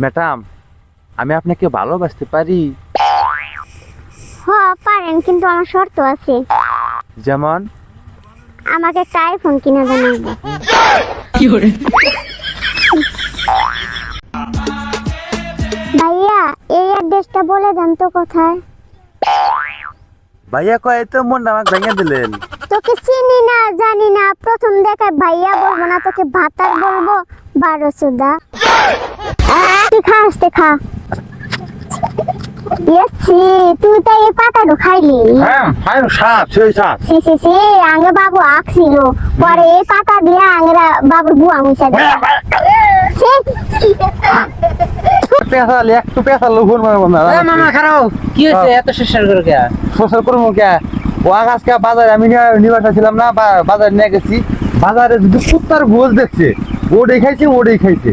Madam আমি আপনাকে ভালোবাসতে পারি? হ পারেন কিন্তু আমার শর্ত আছে। যেমন? আমাকে একটা আইফোন কিনে দেন। ভাইয়া এই অ্যাড্রেসটা বলে দেন তো কোথায়। ভাইয়া কয় তো মন আমাকে ভেঙে দিলেন। তোকে চিনি না জানি না। প্রথম দেখায় ভাইয়া বলব না তোকে ভাতার বলব। বারো সুদা তুই খা আসতে খা ইয়েছি তুই তো এই পাতাটা খাইলি। হ্যাঁ সাপ সেই সাপ সে সে সে আগে বাবু আঁকছিল। পরে এই পাতা দিয়ে আংরা বাবুর বুয়া মুছা দিয়ে। একটু পেশাল ফোন মারবো না মামা খারাও কি হয়েছে? এত শেষের করে কে? সোশ্যাল করব কে? ও আজকে বাজারে আমি নিবাসা ছিলাম না বাজারে নিয়ে গেছি। বাজারে যদি কুত্তার গোল দেখছে। ওটাই খাইছে ওটাই খাইছে।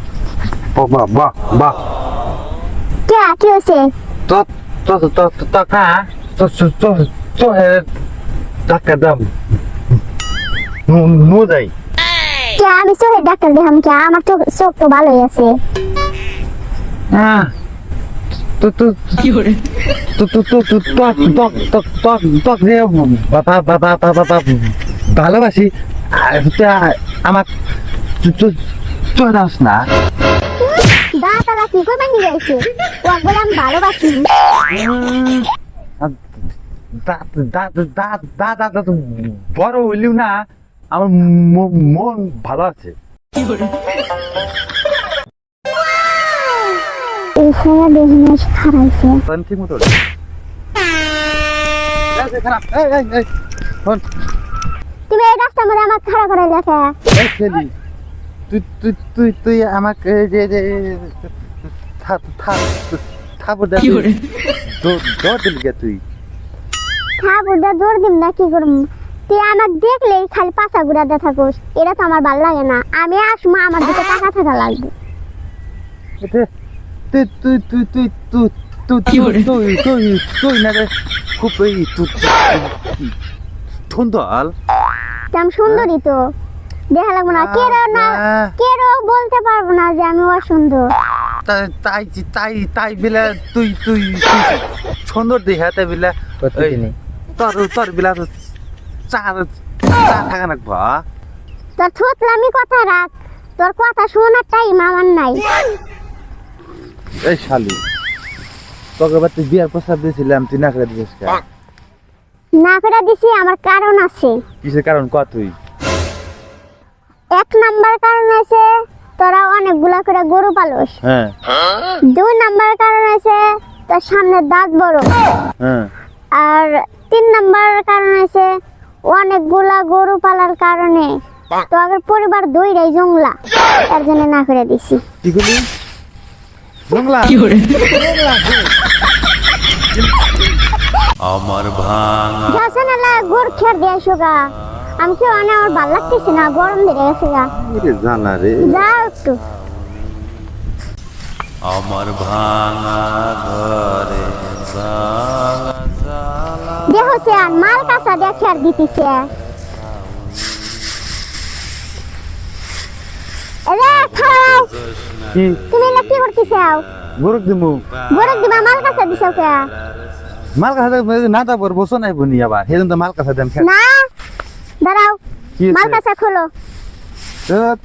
বাহ বাহ বাহ বাহ কে কি হয়েছে তো তো তো তো তো তো কা তো তো তো তো হে টাকা দাম নু নু যাই কে আমি চোখের ডাক্তার দেখাম কে আমার চোখ চোখ তো ভালোই আছে হ্যাঁ তো তো কি করে তো তো তো তো তো তো তো তো তো যে বাবা বাবা বাবা বাবা ভালোবাসি আমার তো তো দাস না বড় হইলেও না আমার মন ভালো আছে তুমি তুই তুই তুই আমাকে যে থাপড় দে দৌড় দিলি গে তুই? দা দৌড় দিম না কি করব? তুই আমাকে দেখলেই খালি পাছা ঘুরাতে থাকোস। এটা তো আমার ভালো লাগে না। আমি আমার দিকে টাকা থাকা লাগবে। তুই তুই তুই তুই তুই তুই তুই তুই তুই তুই না রে খুব এই তুই সুন্দর তো আমি সুন্দরী তো। দেখা লাগবো না। কে না কেউ বলতে পারব না যে আমি অসুন্দর। তাই তাই তাই তাই বিলা তুই তুই সুন্দর দেখে তাই বিলা তোর তোর বিলা তো চার চার থাকা রাখব তোর থুতলামি কথা রাখ তোর কথা শোনার টাইম আমার নাই। এই শালি তোকে এবার তুই বিয়ার প্রস্তাব দিয়েছিলাম তুই না করে দিয়েছিস কেন? না করে দিছি আমার কারণ আছে। কিসের কারণ ক তুই। এক নাম্বার কারণ আছে তোরা অনেকগুলা করে গরু পালস। হ্যাঁ। দুই নাম্বার কারণ আছে তোর সামনে দাঁত বড়। হ্যাঁ। আর তিন নাম্বার কারণ আছে অনেকগুলা গরু পালার কারণে তো আগের পরিবার দুইটাই জংলা। তার জন্য না করে দিছি। কি করলি? বাংলা আমার ভাঙা গরু খেয়ার দিয়ে আসো গা। আমি কি অনেক আমার ভালো লাগতেছে না? গরম ধরে গেছে গা। জানা রে। যাও একটু আমার ভাঙা ঘরে দেখছে আর মাল কাঁচা দেখে আর দিতেছে। রে খাও। কি? তুমি না কি করতেছ? গরুক দিমু। গরু দিবা মাল কাঁচা দিছ কে? মাল কাছে না তা বর বসো নাই বনি আবার। সেদিন তো মাল কাছে দেন না দাঁড়াও। কি মাল কাঁচা খোলো।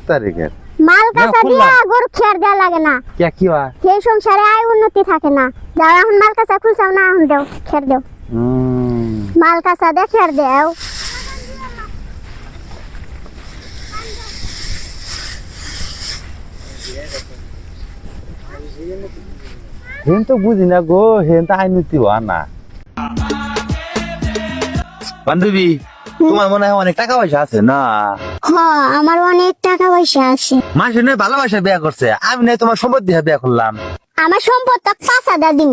তারিখের। মাল কাঁচা। দিয়া গরু খেয়ার দেওয়া লাগে না। কে কি হয়? সেই সংসারে আয় উন্নতি থাকে না। যাও এখন মাল কাঁচা খুলছাও না এখন দেও খের দেও। মাল কাঁচা দে খের দেও। হেন তো বুঝি না গো হেন তো আইনতি হওয়া না। বান্ধবী তোমার মনে হয় অনেক টাকা পয়সা আছে না? হ আমার অনেক বসে আছে। মাসি নয় ভালোবাসা বিয়ে করছে। আমি নয় তোমার সম্পদ দিয়ে বিয়া করলাম। আমার সম্পদটা পাঁচ হাজার দিন।